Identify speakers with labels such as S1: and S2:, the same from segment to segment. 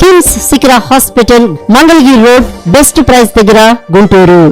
S1: KIMS Shikhara hospital Mangalagiri road best price దగ్గర గుంటూరు.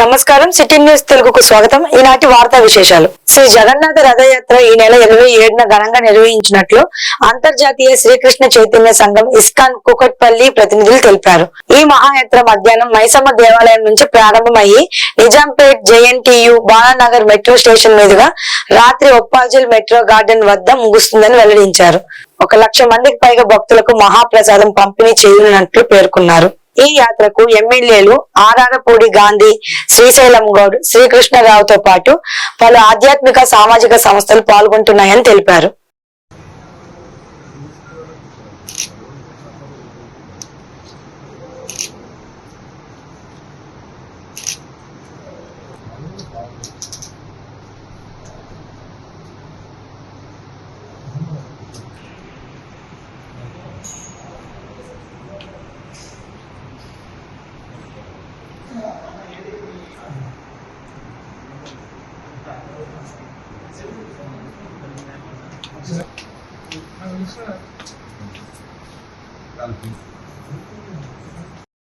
S2: నమస్కారం. City news తెలుగుకు స్వాగతం. ఈనాటి వార్తా విశేషాలు. శ్రీ జగన్నాథ రథయాత్ర ఈ నెల ఇరవై ఏడున ఘనంగా నిర్వహించినట్లు అంతర్జాతీయ శ్రీకృష్ణ చైతన్య సంఘం ఇస్కాన్ కుకట్పల్లి ప్రతినిధులు తెలిపారు. ఈ మహాయాత్ర మధ్యాహ్నం మైసమ్మ దేవాలయం నుంచి ప్రారంభమయ్యి Nizampet JNTU Balanagar metro station మీదుగా రాత్రి ఒప్పాజల్ మెట్రో గార్డెన్ వద్ద ముగుస్తుందని వెల్లడించారు. ఒక లక్ష మందికి పైగా భక్తులకు మహాప్రసాదం పంపిణీ చేయనున్నట్లు పేర్కొన్నారు. ఈ యాత్రకు ఎమ్మెల్యేలు ఆరారపూడి గాంధీ శ్రీశైలం గౌడ్ శ్రీకృష్ణరావుతో పాటు పలు ఆధ్యాత్మిక సామాజిక సంస్థలు పాల్గొంటున్నాయని తెలిపారు.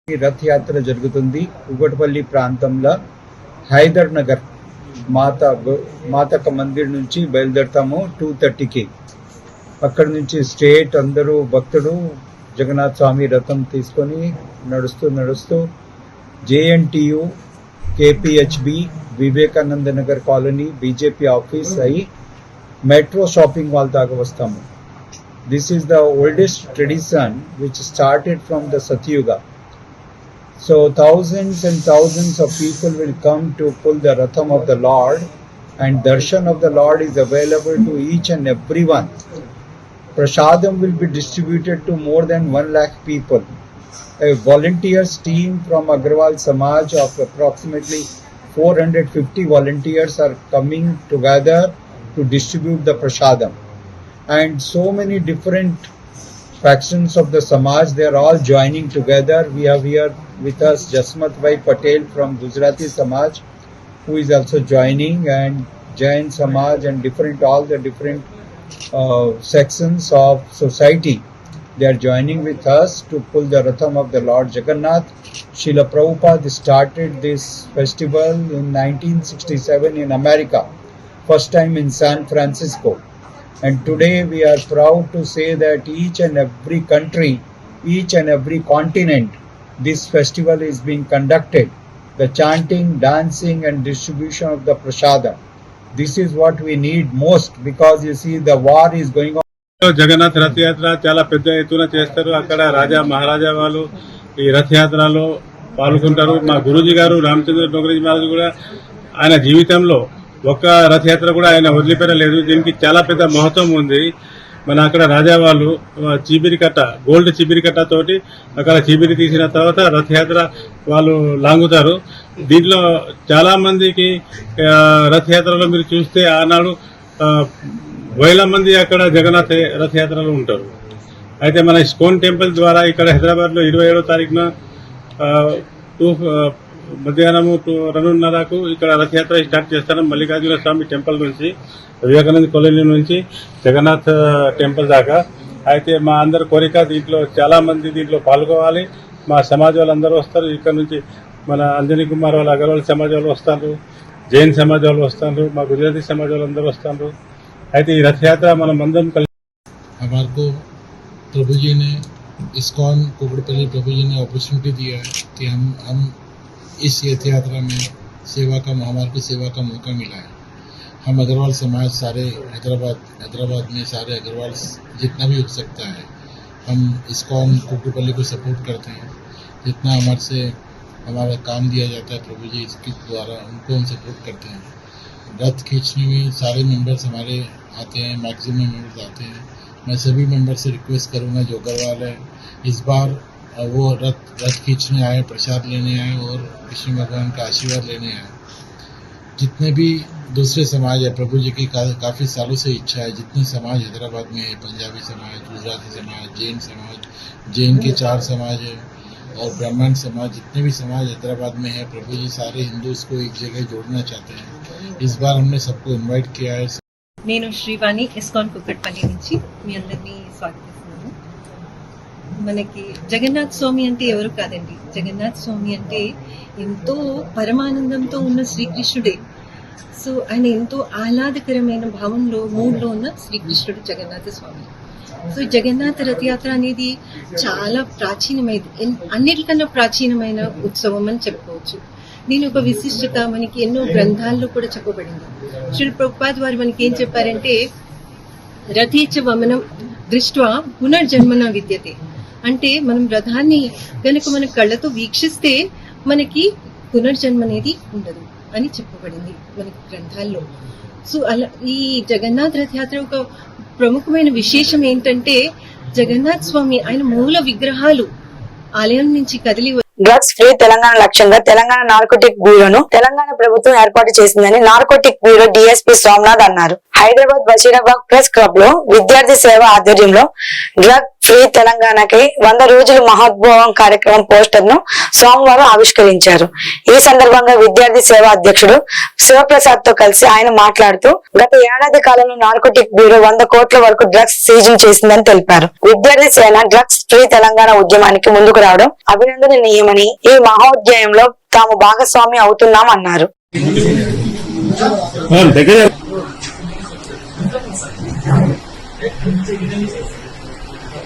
S3: రథయాత్ర జరుగుతుంది. కుగటపల్లి ప్రాంతంలో హైదర్ నగర్ మాత మాతక మందిర్ నుంచి బయలుదేరుతాము టూ థర్టీకి అక్కడ నుంచి స్టేట్ అందరూ భక్తుడు జగన్నాథ్ స్వామి రథం తీసుకొని నడుస్తూ నడుస్తూ JNTU KPHB, Vivekananda Nagar Colony, BJP office, I metro shopping mall Dagavastamu. This is the oldest tradition which started from the Satyuga. So thousands and thousands of people will come to pull the Ratham of the Lord and darshan of the Lord is available to each and everyone. Prasadam will be distributed to more than 1 lakh people. A volunteers team from Agrawal Samaj of approximately 450 volunteers are coming together to distribute the prasadam. And so many different factions of the Samaj, they are all joining together. We have here with us Jasmat Bhai Patel from Gujarati Samaj, who is also joining, and Jain Samaj and different, all the different uh, sections of society. They are joining with us to pull the Ratham of the Lord Jagannath. Srila Prabhupada started this festival in 1967 in America, first time in San Francisco. And today we are proud to say that each and every country, each and every continent, this festival is being conducted. The chanting, dancing, and distribution of the prasada. This is what we need most because you see the war is going on.
S4: Jagannath Rathyatra చాలా పెద్ద ఎత్తున చేస్తారు. అక్కడ రాజా మహారాజా వాళ్ళు ఈ రథయాత్రలో పాల్గొంటారు. మా గురూజీ గారు రామచంద్ర డోగరేజీ మహారాజు కూడా ఆయన జీవితంలో ఒక్క రథయాత్ర కూడా ఆయన వదిలిపెట్టలేదు. దీనికి చాలా పెద్ద మహత్వం ఉంది. మన అక్కడ రాజా వాళ్ళు చీపిరి కట్ట గోల్డ్ చీపిరి కట్టతోటి అక్కడ చీపిరి తీసిన తర్వాత రథయాత్ర వాళ్ళు లాంగుతారు. దీంట్లో చాలా మందికి రథయాత్రలో మీరు చూస్తే ఆనాడు వేల మంది అక్కడ జగన్నాథ్ రథయాత్రలో ఉంటారు. అయితే మన స్కోన్ టెంపుల్ ద్వారా ఇక్కడ హైదరాబాద్లో ఇరవై ఏడో తారీఖున టూ మధ్యాహ్నము టూ రెండున్నరకు ఇక్కడ రథయాత్ర స్టార్ట్ చేస్తారు మల్లికార్జున స్వామి టెంపుల్ నుంచి వివేకానంద కాలనీ నుంచి జగన్నాథ్ టెంపుల్ దాకా. అయితే మా అందరి కోరిక దీంట్లో చాలా మంది దీంట్లో పాల్గొవాలి. మా సమాజ వాళ్ళందరూ వస్తారు. ఇక్కడ నుంచి మన అంజనీ కుమార్ వాళ్ళ అగర్వాల్ సమాజ వాళ్ళు వస్తారు. జైన్ సమాజ వాళ్ళు వస్తారు. మా గుజరాతీ సమాజ వాళ్ళందరూ వస్తారు. అయితే ఈ రథయాత్ర మనం అందరం కలిసి
S5: हमारे को प्रभु जी ने इस्कॉन कुकड़पल्ली प्रभु जी ने अपॉर्चुनिटी दिया है कि हम हम इस तीर्थ यात्रा में सेवा का हमारे को सेवा का मौका मिला है हम अग्रवाल समाज सारे हैदराबाद हैदराबाद में सारे अग्रवाल जितना भी हो सकता है हम इस्कॉन कुकड़पल्ली को सपोर्ट करते हैं जितना हमारे से हमारा काम दिया जाता है प्रभु जी इसके द्वारा उनको हम सपोर्ट करते हैं रथ खींचने में सारे मेंबर्स हमारे आते हैं मैक्सिमम मेंबर्स आते हैं। मैं सभी मेंबर से रिक्वेस्ट करूँगा जो अग्रवाल है इस बार वो रथ रथ खींचने आए प्रसाद लेने आए और कृष्ण भगवान का आशीर्वाद लेने आए। जितने भी दूसरे समाज है प्रभु जी की का, काफ़ी सालों से इच्छा है जितने समाज हैदराबाद में है पंजाबी समाज गुजराती समाज जैन समाज जैन के चार समाज है और ब्राह्मण समाज जितने भी समाज हैदराबाद में है प्रभु जी सारे हिंदू को एक जगह जोड़ना चाहते हैं। इस बार हमने सबको इनवाइट किया है।
S6: నేను శ్రీవాణి ఎస్కాన్ కుక్కట్పల్లి నుంచి మీ అందరినీ స్వాగతిస్తున్నాను. మనకి జగన్నాథ్ స్వామి అంటే ఎవరు కాదండి? జగన్నాథ్ స్వామి అంటే ఎంతో పరమానందంతో ఉన్న శ్రీకృష్ణుడే. సో ఆయన ఎంతో ఆహ్లాదకరమైన భావంలో మూడ్లో ఉన్న శ్రీకృష్ణుడు జగన్నాథ స్వామి. సో జగన్నాథ రథయాత్ర అనేది చాలా ప్రాచీనమైనది. అన్నిటికన్నా ప్రాచీనమైన ఉత్సవం అని చెప్పుకోవచ్చు. దీని ఒక విశిష్టత మనకి ఎన్నో గ్రంథాల్లో కూడా చెప్పబడింది. శ్రీ ప్రభుపాద్ వారు మనకి ఏం చెప్పారంటే రథేచ వమనం దృష్ట్యా పునర్జన్మన విద్యతే. అంటే మనం రథాన్ని కనుక మన కళ్ళతో వీక్షిస్తే మనకి పునర్జన్మ అనేది ఉండదు అని చెప్పబడింది మనకి గ్రంథాల్లో. సో అలా ఈ జగన్నాథ్ రథయాత్ర ఒక ప్రముఖమైన విశేషం ఏంటంటే జగన్నాథ్ స్వామి ఆయన మూల విగ్రహాలు ఆలయం నుంచి కదిలి
S2: డ్రగ్స్ ఫ్రీ తెలంగాణ లక్ష్యంగా తెలంగాణ నార్కోటిక్ బ్యూరోను తెలంగాణ ప్రభుత్వం ఏర్పాటు చేసిందని నార్కోటిక్ బ్యూరో డిఎస్పీ సోమనాథ్ అన్నారు. హైదరాబాద్ బషీరాబాద్ ప్రెస్ క్లబ్లో విద్యార్థి సేవ ఆధ్వర్యంలో డ్రగ్ ఫ్రీ తెలంగాణకి వంద రోజుల మహోద్భవం కార్యక్రమం పోస్టర్ను సోమవారం ఆవిష్కరించారు. ఈ సందర్భంగా విద్యార్థి సేవ అధ్యక్షుడు శివప్రసాద్తో కలిసి ఆయన మాట్లాడుతూ గత ఏడాది కాలంలో నార్కోటిక్ బ్యూరో వంద కోట్ల వరకు డ్రగ్స్ సీజింగ్ చేసిందని తెలిపారు. విద్యార్థి సేన డ్రగ్స్ ఫ్రీ తెలంగాణ ఉద్యమానికి ముందుకు రావడం అభినందనీయమని ఈ మహోద్యమంలో తాము భాగస్వామి అవుతున్నామన్నారు.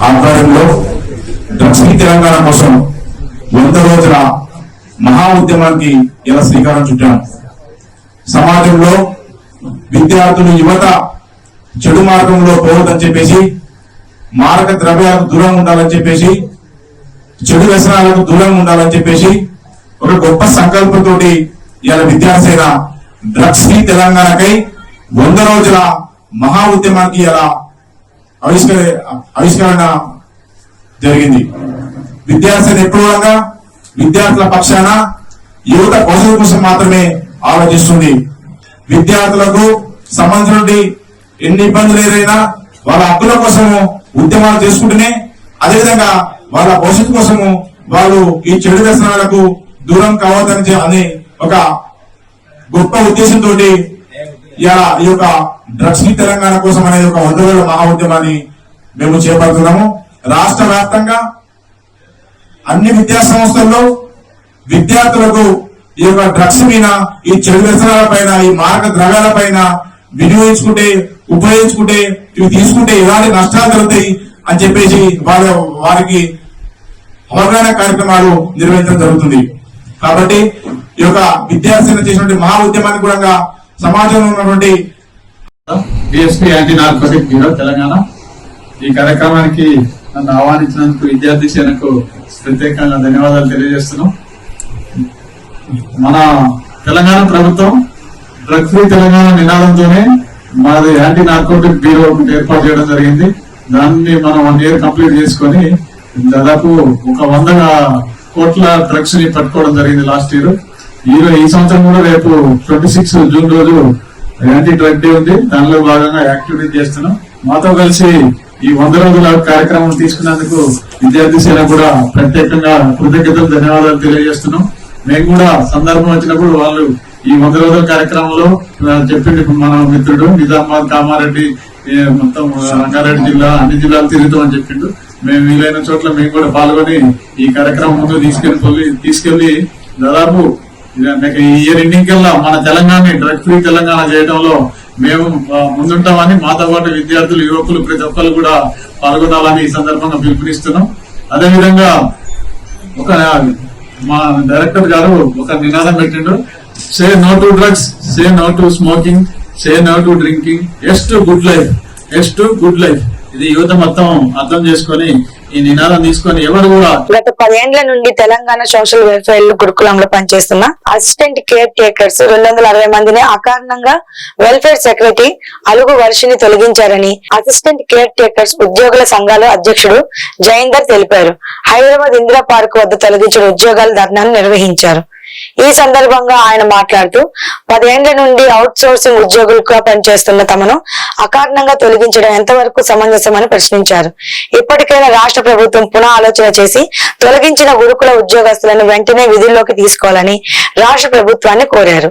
S7: ఆధ్వర్యంలో డ్రగ్స్ తెలంగాణ కోసం వంద రోజుల మహా ఉద్యమానికి ఇలా శ్రీకారం చుట్టాం. సమాజంలో విద్యార్థులు యువత చెడు మార్గంలో పోవద్దని చెప్పేసి మారక ద్రవ్యాలకు దూరంగా ఉండాలని చెప్పేసి చెడు వ్యసనాలకు దూరంగా ఉండాలని చెప్పేసి ఒక గొప్ప సంకల్పంతోటి ఇవాళ విద్యాసేన డ్రగ్స్ ఫ్రీ తెలంగాణకై వంద రోజుల మహా ఉద్యమానికి ఇలా ఆవిష్కరి ఆవిష్కరణ జరిగింది. విద్యార్థి ఎక్కువగా విద్యార్థుల పక్షాన యువత భవిష్యత్తు కోసం మాత్రమే ఆలోచిస్తుంది. విద్యార్థులకు సంబంధించిన ఎన్ని ఇబ్బందులు ఏదైనా వాళ్ళ హక్కుల కోసము ఉద్యమాలు చేసుకుంటూనే అదేవిధంగా వాళ్ళ భవిష్యత్తు కోసము వాళ్ళు ఈ చెడు వ్యసనాలకు దూరం కావద్దని అని ఒక గొప్ప ఉద్దేశంతో ఇలా ఈ యొక్క డ్రగ్స్ని తెలంగాణ కోసం అనేది ఒక వంద రోజుల మహా ఉద్యమాన్ని మేము చేపడుతున్నాము. రాష్ట్ర వ్యాప్తంగా అన్ని విద్యా సంస్థల్లో విద్యార్థులకు ఈ యొక్క డ్రగ్స్ మీద ఈ చెడు వ్యసనాల పైన ఈ మార్గ ద్రవ్యాల పైన వినియోగించుకుంటే ఉపయోగించుకుంటే ఇవి తీసుకుంటే ఎలాంటి నష్టాలు జరుగుతాయి అని చెప్పేసి వాళ్ళ వారికి అవగాహన కార్యక్రమాలు నిర్వహించడం జరుగుతుంది. కాబట్టి ఈ యొక్క విద్యార్థులు చేసినటువంటి మహా ఉద్యమాన్ని కూడా సమాజంలో ఉన్నటువంటి
S8: DSP anti narcotic bureau Telangana. ఈ కార్యక్రమానికి నన్ను ఆహ్వానించినందుకు విద్యార్థి సేనకు ప్రత్యేకంగా ధన్యవాదాలు తెలియజేస్తున్నాం. మన తెలంగాణ ప్రభుత్వం డ్రగ్ ఫ్రీ తెలంగాణ నినాదంతోనే మాది యాంటీ నార్కోటిక్ బ్యూరో ఒకటి ఏర్పాటు చేయడం జరిగింది. దాన్ని మనం వన్ ఇయర్ కంప్లీట్ చేసుకొని దాదాపు ఒక వంద కోట్ల డ్రగ్స్ని పట్టుకోవడం జరిగింది లాస్ట్ ఇయర్ ఈ ఈ సంవత్సరం కూడా రేపు ట్వంటీ సిక్స్ జూన్ రోజు యాంటీ డ్రగ్ డే ఉంది. దానిలో భాగంగా యాక్టివిటీ చేస్తున్నాం. మాతో కలిసి ఈ వంద రోజుల కార్యక్రమం తీసుకున్నందుకు విద్యార్థి సేన కూడా ప్రత్యేకంగా కృతజ్ఞతలు ధన్యవాదాలు తెలియజేస్తున్నాం. మేము కూడా సందర్భం వచ్చినప్పుడు వాళ్ళు ఈ వంద రోజుల కార్యక్రమంలో చెప్పింది మన మిత్రుడు నిజామాబాద్ కామారెడ్డి మొత్తం రంగారెడ్డి జిల్లా అన్ని జిల్లాలు తిరుగుతామని చెప్పిండు. మేము వీలైన చోట్ల మేము కూడా పాల్గొని ఈ కార్యక్రమం ముందు తీసుకెళ్ళి తీసుకెళ్ళి దాదాపు ఈ ఇయర్ ఎండింగ్ కల్లా మన తెలంగాణ డ్రగ్ ఫ్రీ తెలంగాణ చేయడంలో మేము ముందుంటామని మాతో పాటు విద్యార్థులు యువకులు ప్రతి ఒక్కరు కూడా పాల్గొనాలని ఈ సందర్భంగా పిలుపునిస్తున్నాం. అదేవిధంగా ఒక మా డైరెక్టర్ గారు ఒక నినాదం పెట్టిండు. Say no to drugs say no to smoking say no to drinking yes to good life yes to good life ఇది యువత మొత్తం అర్థం చేసుకొని ఈ నినాదం తీసుకొని ఎవరు కూడా
S2: గత పదేండ్ల నుండి తెలంగాణ సోషల్ వెల్ఫేర్ గురుకులంలో పనిచేస్తున్న అసిస్టెంట్ కేర్ టేకర్స్ రెండు వందల అరవై మందిని అకారణంగా వెల్ఫేర్ సెక్రటరీ అలుగు వర్షిని తొలగించారని అసిస్టెంట్ కేర్ టేకర్స్ ఉద్యోగుల సంఘాల అధ్యక్షుడు జయేందర్ తెలిపారు. హైదరాబాద్ ఇందిరా పార్క్ వద్ద తొలగించిన ఉద్యోగాల ధర్నాను నిర్వహించారు. ఈ సందర్భంగా ఆయన మాట్లాడుతూ పదేండ్ల నుండి అవుట్ సోర్సింగ్ ఉద్యోగులుగా పనిచేస్తున్న తమను అకారణంగా తొలగించడం ఎంతవరకు సమంజసమని ప్రశ్నించారు. ఇప్పటికైనా రాష్ట్ర ప్రభుత్వం పునః ఆలోచన చేసి తొలగించిన గురుకుల ఉద్యోగస్తులను వెంటనే విధుల్లోకి తీసుకోవాలని రాష్ట్ర ప్రభుత్వాన్ని కోరారు.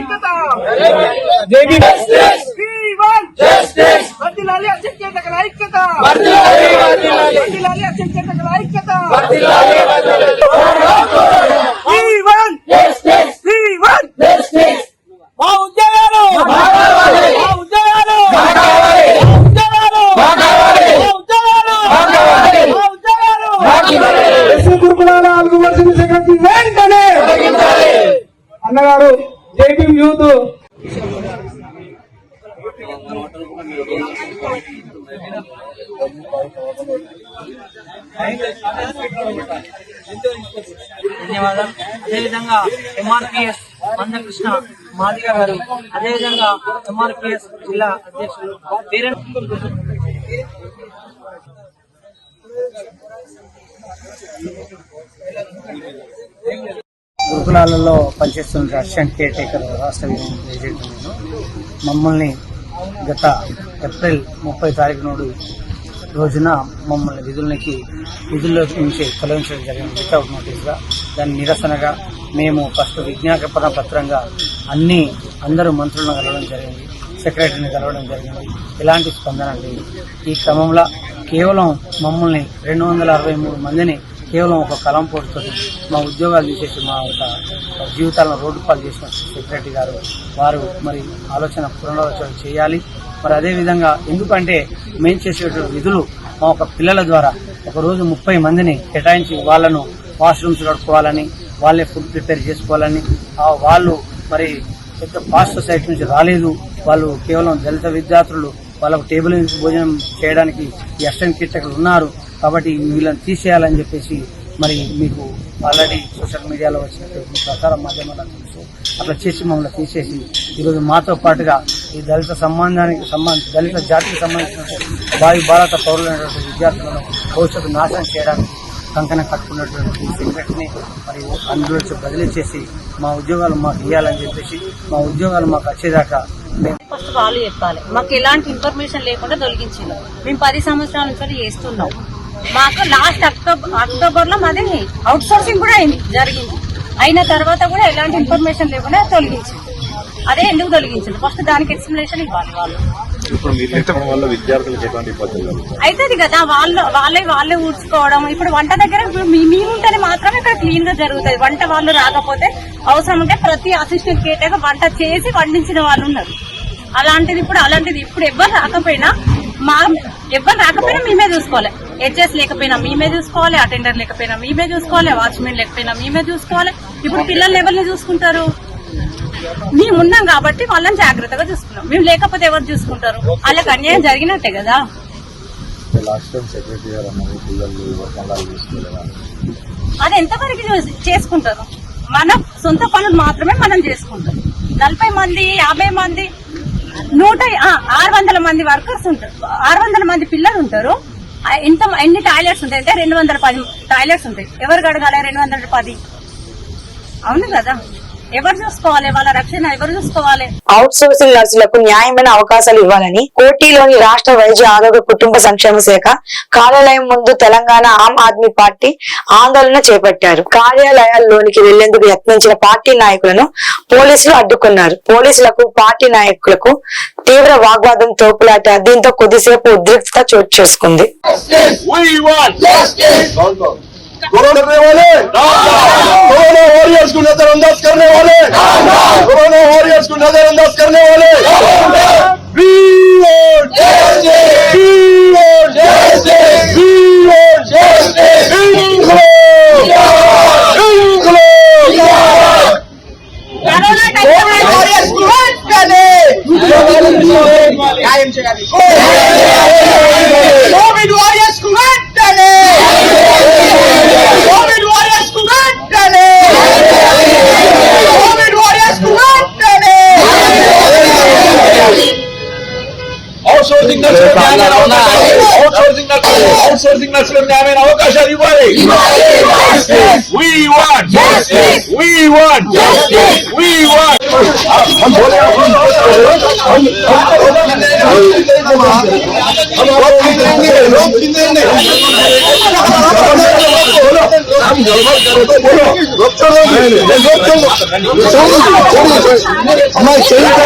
S9: గురుకులాల నాలుగు వర్షం సెక్రటరీ వెంటనే అన్నగారు జేపీ యూత్
S10: ధన్యవాదాలు అదేవిధంగా ఎంఆర్పిఎస్ మందకృష్ణ రాధిక గారు అదేవిధంగా ఎంఆర్పిఎస్ జిల్లా అధ్యక్షులు వీరన్
S9: గురుకులాలలో పనిచేస్తున్న అసిస్టెంట్ కేర్ టేకర్ రాష్ట్ర ఏజెంట్ నేను. మమ్మల్ని గత ఏప్రిల్ ముప్పై తారీఖు నాడు రోజున మమ్మల్ని విధులకి విధుల్లో నుంచి తొలగించడం జరిగింది. వితౌట్ నోటీస్గా దాని నిరసనగా మేము ఫస్ట్ విజ్ఞాపన పత్రంగా అన్ని అందరూ మంత్రులను కలవడం జరిగింది సెక్రటరీని కలవడం జరిగింది. ఎలాంటి స్పందన లేదు. ఈ క్రమంలో కేవలం మమ్మల్ని రెండు వందల అరవై మూడు మందిని కేవలం ఒక కలం పోటుతో మా ఉద్యోగాలు తీసేసి మా ఒక జీవితాలను రోడ్డు పాలు చేసిన సెక్రటరీ గారు వారు మరి ఆలోచన పునరాలోచన చేయాలి. మరి అదేవిధంగా ఎందుకంటే మేము చేసేటువంటి విధులు మా ఒక పిల్లల ద్వారా ఒక రోజు ముప్పై మందిని కేటాయించి వాళ్ళను వాష్రూమ్స్ కడుక్కోవాలని వాళ్ళే ఫుడ్ ప్రిపేర్ చేసుకోవాలని. వాళ్ళు మరి పెద్ద పాస్ట్ సొసైటీ నుంచి రాలేదు. వాళ్ళు కేవలం దళిత విద్యార్థులు వాళ్ళకు టేబుల్ భోజనం చేయడానికి ఈ అసిస్టెంట్ కిట్టకులు ఉన్నారు. కాబట్టి వీళ్ళని తీసేయాలని చెప్పేసి మరి మీకు ఆల్రెడీ సోషల్ మీడియాలో వచ్చినటువంటి ప్రసార మాధ్యమాల్లో తెలుసు అట్లా చేసి మమ్మల్ని తీసేసి ఈరోజు మాతో పాటుగా ఈ దళిత సంబంధానికి సంబంధ దళిత జాతికి సంబంధించిన భావి భారత పౌరులైనటువంటి విద్యార్థులను భవిష్యత్తు నాశనం చేయడానికి కంకణ కట్టుకున్నటువంటి సెక్రటరీని మరి అందులో బదిలీ చేసి మా ఉద్యోగాలు మాకు ఇవ్వాలని చెప్పేసి మా ఉద్యోగాలు మాకు వచ్చేదాకా మేము
S11: ఫస్ట్ వాళ్ళు చెప్పాలి మాకు ఎలాంటి ఇన్ఫర్మేషన్ లేకుండా తొలగించింది మేము పది సంవత్సరాల నుంచి చేస్తున్నాం. మాకు లాస్ట్ అక్టోబర్ అక్టోబర్లో మాది అవుట్ సోర్సింగ్ కూడా అయింది జరిగింది. అయిన తర్వాత కూడా ఎలాంటి ఇన్ఫర్మేషన్ లేకుండా తొలగించింది. అదే ఎందుకు తొలగించింది? ఫస్ట్ దానికి ఎక్స్ప్లెనేషన్ ఇవ్వాలి వాళ్ళు.
S12: ఇప్పుడు మీరు చెప్పడం వల్ల విద్యార్థులకు ఎటువంటి ఇబ్బందులు కలుగుతాయి?
S11: అవుతుంది కదా వాళ్ళు వాళ్ళే వాళ్ళే ఊడ్చుకోవడం. ఇప్పుడు వంట దగ్గర ఇప్పుడు మీ- మేము ఉంటేనే మాత్రమే ఇక్కడ క్లీన్గా జరుగుతుంది వంట వాళ్ళు రాకపోతే అవసరం ఉంటే ప్రతి అసిస్టెంట్ కేటాక వంట చేసి వండించిన వాళ్ళు ఉన్నారు. అలాంటిది ఇప్పుడు అలాంటిది ఇప్పుడు ఎవరు రాకపోయినా మా ఎవరు రాకపోయినా మేమే చూసుకోవాలి. హెచ్ఎస్ లేకపోయినా మేమే చూసుకోవాలి అటెండర్ లేకపోయినా మేమే చూసుకోవాలి వాచ్మెన్ లేకపోయినా మేమే చూసుకోవాలి. ఇప్పుడు పిల్లల్ని ఎవరిని చూసుకుంటారు? మేము ఉన్నాం కాబట్టి వాళ్ళని జాగ్రత్తగా చూసుకున్నాం. మేము లేకపోతే ఎవరు చూసుకుంటారు? వాళ్ళకి అన్యాయం జరిగినట్టే కదా. అది ఎంతవరకు చేసుకుంటారు? మన సొంత పనులు మాత్రమే మనం చేసుకుంటాం. నలభై మంది యాభై మంది నూట ఆరు వందల మంది వర్కర్స్ ఉంటారు. ఆరు వందల మంది పిల్లలు ఉంటారు. ఎంత ఎన్ని టాయిలెట్స్ ఉంటాయి అంటే రెండు వందల పది టాయిలెట్స్ ఉంటాయి. ఎవరు కడగాలి రెండు వందల పది. అవును కదా? ఎవరు చూసుకోవాలి? వాళ్ళ రక్షణ ఎవరు చూసుకోవాలి?
S2: అవుట్ సోర్సింగ్ నర్సులకు న్యాయమైన అవకాశాలు ఇవ్వాలని కోటిలోని రాష్ట్ర వైద్య ఆరోగ్య కుటుంబ సంక్షేమ శాఖ కార్యాలయం ముందు తెలంగాణ ఆమ్ ఆద్మీ పార్టీ ఆందోళన చేపట్టారు. కార్యాలయాల్లోనికి వెళ్ళేందుకు యత్నించిన పార్టీ నాయకులను పోలీసులు అడ్డుకున్నారు. పోలీసులకు పార్టీ నాయకులకు తీవ్ర వాగ్వాదం తోపులాట దీంతో కొద్దిసేపు ఉద్రిక్తత చోటు చేసుకుంది.
S13: कोरोना करने वाले कोरोना वॉरियर्स को नजरअंदाज करने वाले कोरोना वॉरियर्स को नजरअंदाज करने वाले We want justice! Outsourcing outsourcing outsourcing ನರ್ಸ್ಗಳನ್ನ ಆಮೇಲೆ ಅವಕಾಶ ಇవ్వాలి we want justice we want justice we want అమ్మాయి చేయాలి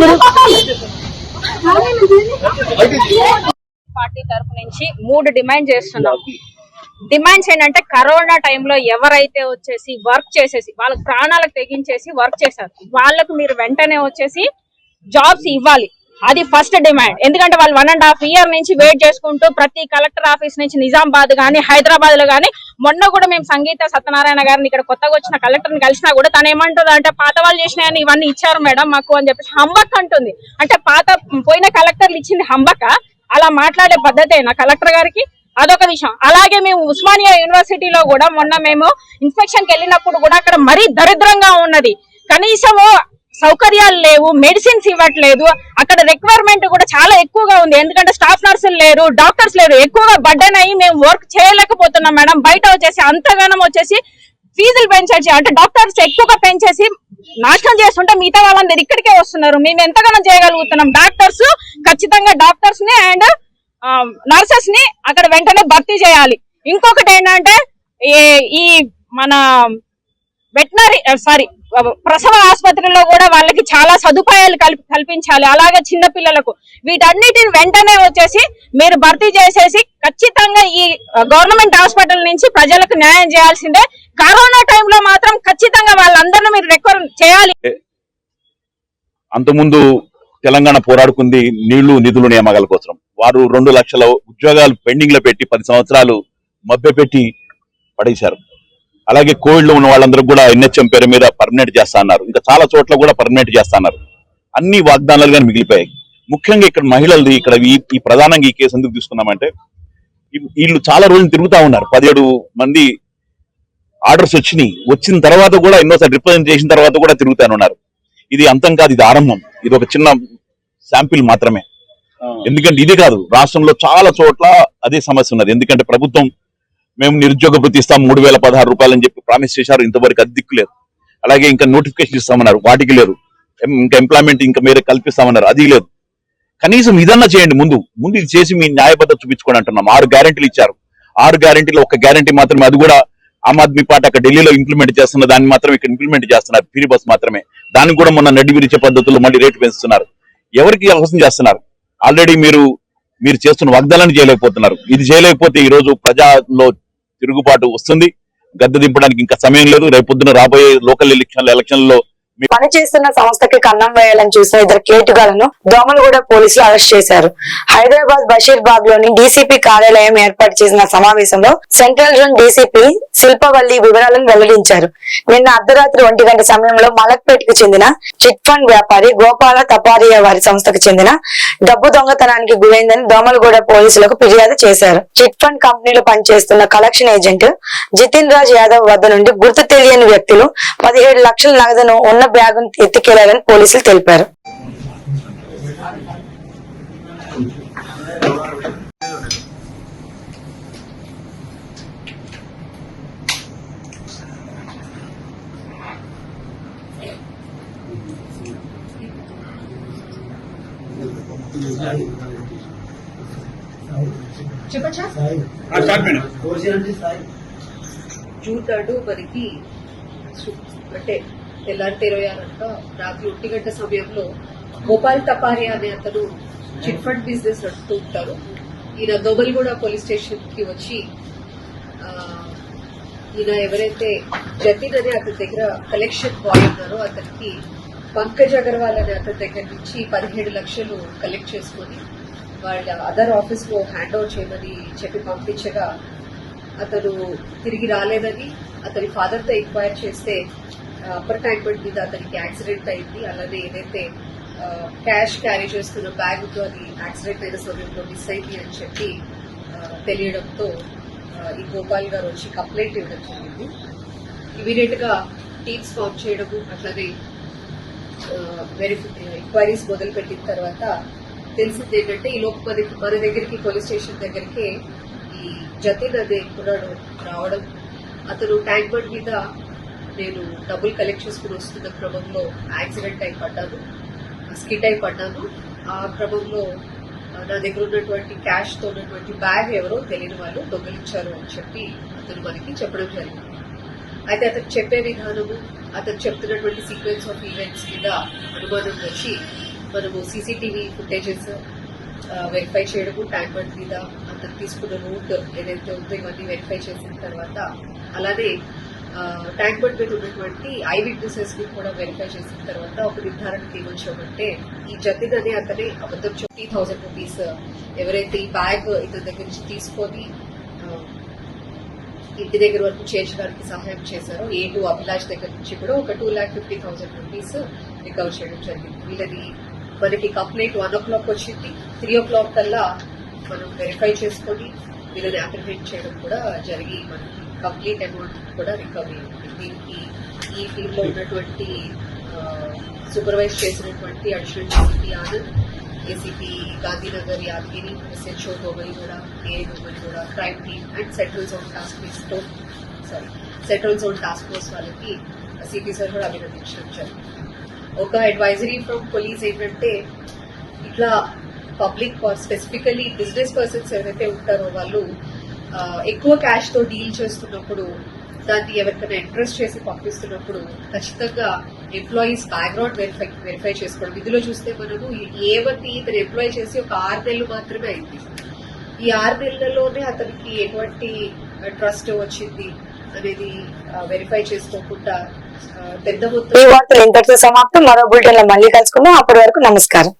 S13: మీరు?
S14: పార్టీ తరఫు నుంచి మూడు డిమాండ్ చేస్తున్నాం. డిమాండ్స్ ఏంటంటే కరోనా టైంలో ఎవరైతే వచ్చేసి వర్క్ చేసేసి వాళ్ళ ప్రాణాలకు తెగించేసి వర్క్ చేశారు. వాళ్ళకు మీరు వెంటనే వచ్చేసి జాబ్స్ ఇవ్వాలి. అది ఫస్ట్ డిమాండ్ ఎందుకంటే వాళ్ళు వన్ అండ్ హాఫ్ ఇయర్ నుంచి వెయిట్ చేసుకుంటూ ప్రతి కలెక్టర్ ఆఫీస్ నుంచి నిజామాబాద్ కానీ హైదరాబాద్లో కానీ మొన్న కూడా మేము సంగీత సత్యనారాయణ గారిని ఇక్కడ కొత్తగా వచ్చిన కలెక్టర్ని కలిసినా కూడా తను ఏమంటుంది అంటే పాత వాళ్ళు చేసినాయని ఇవన్నీ ఇచ్చారు మేడం మాకు అని చెప్పేసి హంబక్ అంటుంది. అంటే పాత పోయిన కలెక్టర్లు ఇచ్చింది హంబక అలా మాట్లాడే పద్ధతేనా కలెక్టర్ గారికి? అదొక విషయం. అలాగే మేము ఉస్మానియా యూనివర్సిటీలో కూడా మొన్న మేము ఇన్స్పెక్షన్కి వెళ్ళినప్పుడు కూడా అక్కడ మరీ దరిద్రంగా ఉన్నది. కనీసము సౌకర్యాలు లేవు మెడిసిన్స్ ఇవ్వట్లేదు అక్కడ రిక్వైర్మెంట్ కూడా చాలా ఎక్కువగా ఉంది. ఎందుకంటే స్టాఫ్ నర్సులు లేరు డాక్టర్స్ లేరు ఎక్కువగా బర్డెన్ అయ్యి మేము వర్క్ చేయలేకపోతున్నాం మేడం. బయట వచ్చేసి అంతగానం వచ్చేసి ఫీజులు పెంచేసి అంటే డాక్టర్స్ ఎక్కువగా పెంచేసి నాశనం చేస్తుంటే మిగతా వాళ్ళందరూ ఇక్కడికే వస్తున్నారు. మేము ఎంతగానో చేయగలుగుతున్నాం? డాక్టర్స్ ఖచ్చితంగా డాక్టర్స్ని అండ్ నర్సెస్ని అక్కడ వెంటనే భర్తీ చేయాలి. ఇంకొకటి ఏంటంటే ఈ- మన వెటనరీ సారీ ప్రసవ ఆసుపత్రిలో కూడా వాళ్ళకి చాలా సదుపాయాలు కల్పి- కల్పించాలి. అలాగే చిన్నపిల్లలకు వీటన్నిటిని వెంటనే వచ్చేసి మీరు భర్తీ చేసేసి ఖచ్చితంగా ఈ గవర్నమెంట్ హాస్పిటల్ నుంచి ప్రజలకు న్యాయం చేయాల్సిందే. కరోనా టైంలో మాత్రం ఖచ్చితంగా వాళ్ళందరినీ మీరు రికవర్ చేయాలి.
S15: అంతకుముందు తెలంగాణ పోరాడుకుంది నీళ్ళు నిధులు నియామకాల కోసం వారు రెండు లక్షల ఉద్యోగాలు పెండింగ్లో పెట్టి పది సంవత్సరాలు మభ్యపెట్టి పడేశారు. అలాగే కోవిడ్లో ఉన్న వాళ్ళందరూ కూడా ఎన్హెచ్ఎం పేరు మీద పర్మనెంట్ చేస్తా అన్నారు. ఇంకా చాలా చోట్ల కూడా పర్మనెంట్ చేస్తా అన్నారు. అన్ని వాగ్దానాలుగా మిగిలిపోయాయి. ముఖ్యంగా ఇక్కడ మహిళలది ఇక్కడ ఈ ప్రధానంగా ఈ కేసు ఎందుకు తీసుకున్నామంటే వీళ్ళు చాలా రోజులు తిరుగుతా ఉన్నారు. పదిహేడు మంది ఆర్డర్స్ వచ్చినాయి. వచ్చిన తర్వాత కూడా ఎన్నోసారి రిప్రజెంట్ చేసిన తర్వాత కూడా తిరుగుతానే ఉన్నారు ఇది అంతం కాదు ఇది ఆరంభం. ఇది ఒక చిన్న శాంపిల్ మాత్రమే. ఎందుకంటే ఇది కాదు రాష్ట్రంలో చాలా చోట్ల అదే సమస్య ఉన్నది. ఎందుకంటే ప్రభుత్వం మేము నిరుద్యోగ వృత్తి ఇస్తాం మూడు వేల పదహారు రూపాయలు అని చెప్పి ప్రామిస్ చేశారు ఇంతవరకు అది దిక్కు లేదు. అలాగే ఇంకా నోటిఫికేషన్ ఇస్తామన్నారు వాటికి లేదు. ఇంకా ఎంప్లాయ్మెంట్ ఇంకా మీరే కల్పిస్తామన్నారు అది లేదు. కనీసం ఇదన్నా చేయండి ముందు. ముందు ఇది చేసి మీ న్యాయబద్ధత చూపించుకోండి అంటున్నాం. ఆరు గ్యారెంటీలు ఇచ్చారు. ఆరు గ్యారెంటీలో ఒక గ్యారెంటీ మాత్రమే అది కూడా ఆమ్ ఆద్మీ పార్టీ అక్కడ ఢిల్లీలో ఇంప్లిమెంట్ చేస్తున్న దాన్ని మాత్రం ఇక్కడ ఇంప్లిమెంట్ చేస్తున్నారు ఫ్రీ బస్ మాత్రమే. దానికి కూడా మొన్న నడివిరిచే పద్ధతుల్లో మళ్ళీ రేటు పెంచుతున్నారు. ఎవరికి అవసరం చేస్తున్నారు? ఆల్రెడీ మీరు మీరు చేస్తున్న వాగ్దానాన్ని చేయలేకపోతున్నారు. ఇది చేయలేకపోతే ఈ రోజు ప్రజల్లో తిరుగుబాటు వస్తుంది. గద్దె దింపడానికి ఇంకా సమయం లేదు. రేపొద్దున రాబోయే లోకల్ ఎలక్షన్ ఎలక్షన్లో
S2: పని చేస్తున్న సంస్థకి కన్నం వేయాలని చూసిన ఇద్దరు కేటుగాలను దోమలగూడ పోలీసులు అరెస్ట్ చేశారు. హైదరాబాద్ బషీర్బాగ్లోని డీసీపీ కార్యాలయం ఏర్పాటు చేసిన సమావేశంలో సెంట్రల్ జోన్ డీసీపీ శిల్పవల్లి వివరాలను వెల్లడించారు. నిన్న అర్ధరాత్రి ఒంటి గంట సమయంలో మలక్పేటకు చెందిన చిట్ ఫండ్ వ్యాపారి గోపాల తపారియా వారి సంస్థకు చెందిన డబ్బు దొంగతనానికి గురైందని దోమలగూడ పోలీసులకు ఫిర్యాదు చేశారు. చిట్ ఫండ్ కంపెనీలో పనిచేస్తున్న కలెక్షన్ ఏజెంట్ జితిన్ రాజ్ యాదవ్ వద్ద నుండి గుర్తు తెలియని వ్యక్తులు పదిహేడు లక్షల నగదును ఉన్న బ్యాగును ఎత్తుకెళ్ళారని పోలీసులు తెలిపారు.
S16: మనకి సు- అంటే తెల్లారి ఇరవై ఆరంట రాత్రి ఒంటి గంట సమయంలో గోపాల్ తపారి అనే అతను చిట్ ఫండ్ బిజినెస్ నడుపుతూ ఉంటారు. ఈయన దోమల్గూడ పోలీస్ స్టేషన్కి వచ్చి ఈయన ఎవరైతే జతిన్ అనే అతని దగ్గర కలెక్షన్ బాయ్ ఉన్నారో అతనికి పంకజ్ అగర్వాల్ అనే అతని దగ్గర నుంచి పదిహేడు లక్షలు కలెక్ట్ చేసుకొని వాళ్ళ అదర్ ఆఫీస్లో హ్యాండ్ ఓవర్ చేయమని చెప్పి పంపించగా అతను తిరిగి రాలేదని అతని ఫాదర్తో ఎంక్వైర్ చేస్తే అప్పర్ ట్యాంక్మెంట్ మీద అతనికి యాక్సిడెంట్ అయింది. అలానే ఏదైతే క్యాష్ క్యారీ చేస్తున్న బ్యాగ్తో అది యాక్సిడెంట్ అయిన సమయంలో మిస్ అయింది అని చెప్పి తెలియడంతో ఈ గోపాల్ గారు వచ్చి కంప్లైంట్ ఇవ్వడం జరిగింది. ఇమీడియట్గా టీమ్స్ ఫామ్ చేయడము అట్లనే వెరిఫై ఎంక్వైరీస్ మొదలు పెట్టిన తర్వాత తెలిసింది ఏంటంటే ఈ లోపు మన మన దగ్గరికి పోలీస్ స్టేషన్ దగ్గరికి ఈ జతిన్ అనే కుర్రాడు రావడం. అతను ట్యాంక్ బండ్ మీద నేను డబుల్ కలెక్షన్స్ కూడా వస్తున్న క్రమంలో యాక్సిడెంట్ అయి పడ్డాను స్కిట్ అయి పడ్డాను. ఆ క్రమంలో నా దగ్గర ఉన్నటువంటి క్యాష్తో ఉన్నటువంటి బ్యాగ్ ఎవరో తెలియని వాళ్ళు దొంగలించారు అని చెప్పి అతను మనకి చెప్పడం జరిగింది. అయితే అతను చెప్పే విధానము అతను చెప్తున్నటువంటి సీక్వెన్స్ ఆఫ్ ఈవెంట్స్ మీద అనుమానం వచ్చి మనము సీసీటీవీ ఫుటేజెస్ వెరిఫై చేయడము ట్యాంక్ బండ్ మీద అతను తీసుకున్న రూట్ ఏదైతే ఉందో ఇవన్నీ వెరిఫై చేసిన తర్వాత అలానే ట్యాంక్ బండ్ మీద ఉన్నటువంటి ఐ విట్నెసెస్ని కూడా వెరిఫై చేసిన తర్వాత ఒక నిర్ధారణకి ఏమొచ్చామంటే ఈ జతిన్ అనే అతని అబద్ధం ట్వంటీ థౌసండ్ రూపీస్ ఎవరైతే ఈ బ్యాగ్ ఇతని దగ్గర నుంచి తీసుకొని ఇంటి దగ్గర వరకు చేర్చడానికి సహాయం చేశారో ఏ టూ అభిలాష్ దగ్గర నుంచి కూడా ఒక two lakh fifty thousand rupees recover చేయడం జరిగింది. వీళ్ళది మనకి కంప్లైంట్ వన్ ఓ క్లాక్ వచ్చింది. త్రీ ఓ క్లాక్ కల్లా మనం వెరిఫై చేసుకొని వీళ్ళని అప్రిహెంట్ చేయడం కూడా జరిగి మనకి కంప్లీట్ అమౌంట్ కూడా రికవరీ అయింది దీనికి ఈ ఫీల్డ్లో ఉన్నటువంటి సూపర్వైజ్ చేసినటువంటి additional DCP Anand ACP Gandhinagar Yadagiri SHO Domalguda AI కూడా crime team and central zone task ఫోర్స్తో sorry central zone task force వాళ్ళకి సిపి సార్ కూడా అభినందించడం జరిగింది. ఒక అడ్వైజరీ ఫ్రమ్ పోలీస్ ఏంటంటే ఇట్లా పబ్లిక్ స్పెసిఫికలీ బిజినెస్ పర్సన్స్ ఎవరైతే ఉంటారో వాళ్ళు ఎక్కువ క్యాష్తో డీల్ చేస్తున్నప్పుడు దాన్ని ఎవరికైనా ఇంట్రెస్ట్ చేసి పంపిస్తున్నప్పుడు ఖచ్చితంగా ఎంప్లాయీస్ బ్యాక్గ్రౌండ్ వెరిఫై వెరిఫై చేసుకోవడం. ఇందులో చూస్తే మనము ఏవతి ఇతను ఎంప్లాయ్ చేసి ఒక ఆరు నెలలు మాత్రమే అయింది. ఈ ఆరు నెలలలోనే అతనికి ఎటువంటి ట్రస్ట్ వచ్చింది అనేది వెరిఫై చేసుకోకుండా పెద్ద మొత్తం
S2: ఇంతటితో సమాప్తం. మరో బులెటిన్లో మళ్ళీ కలుసుకుందాం. అప్పటి వరకు నమస్కారం.